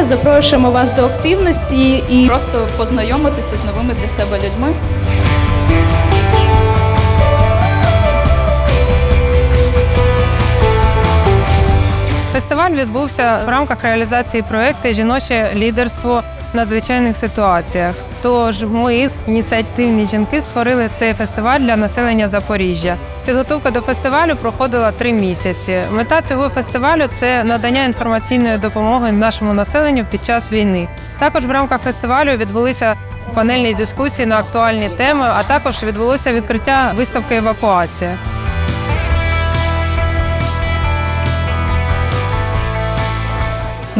раз запрошуємо вас до активності і Просто познайомитися з новими для себе людьми. Фестиваль відбувся в рамках реалізації проекту Жіноче лідерство надзвичайних ситуаціях. Тож ми, ініціативні жінки, створили цей фестиваль для населення Запоріжжя. Підготовка до фестивалю проходила три місяці. Мета цього фестивалю це надання інформаційної допомоги нашому населенню під час війни. Також в рамках фестивалю відбулися панельні дискусії на актуальні теми, а також відбулося відкриття виставки евакуація.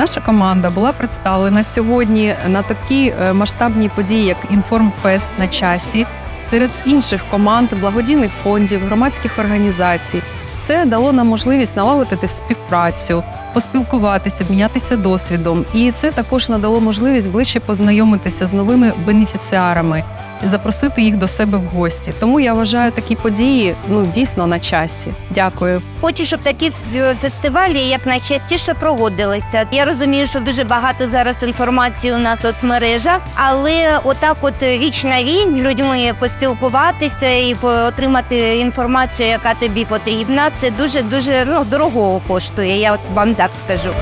Наша команда була представлена сьогодні на такі е, масштабні події, як Інформфест на часі, серед інших команд, благодійних фондів, громадських організацій. Це дало нам можливість налагодити співпрацю, поспілкуватися, обмінятися досвідом. І це також надало можливість ближче познайомитися з новими бенефіціарами, запросити їх до себе в гості. Тому я вважаю такі події ну дійсно на часі. Дякую. Хочу, щоб такі е, фестивалі як найчастіше проводилися. Я розумію, що дуже багато зараз інформації у нас в соцмережах, але отак, от віч на віч з людьми поспілкуватися і отримати інформацію, яка тобі потрібна, це дуже дуже ну, дорого коштує. Я от вам так скажу.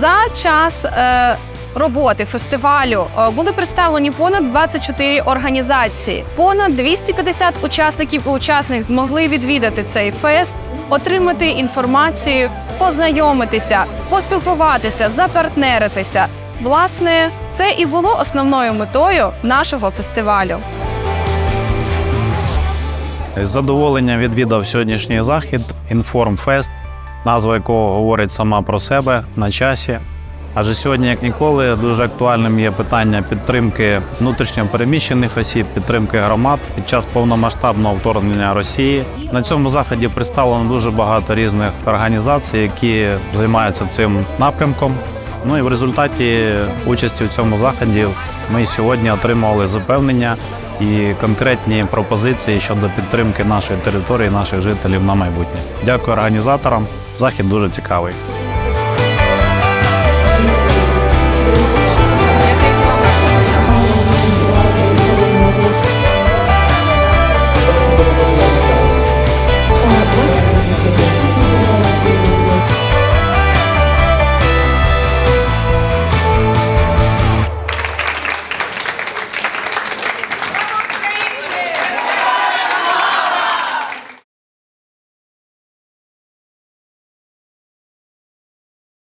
За час е, роботи фестивалю е, були представлені понад 24 організації. Понад 250 учасників і учасниць змогли відвідати цей фест, отримати інформацію, познайомитися, поспілкуватися, запартнеритися. Власне, це і було основною метою нашого фестивалю. З задоволенням відвідав сьогоднішній захід Інформфест, назва якого говорить сама про себе на часі. Адже сьогодні, як ніколи, дуже актуальним є питання підтримки внутрішньо переміщених осіб, підтримки громад під час повномасштабного вторгнення Росії. На цьому заході представлено дуже багато різних організацій, які займаються цим напрямком. Ну і в результаті участі в цьому заході ми сьогодні отримували запевнення і конкретні пропозиції щодо підтримки нашої території, наших жителів на майбутнє. Дякую організаторам. Захід дуже цікавий.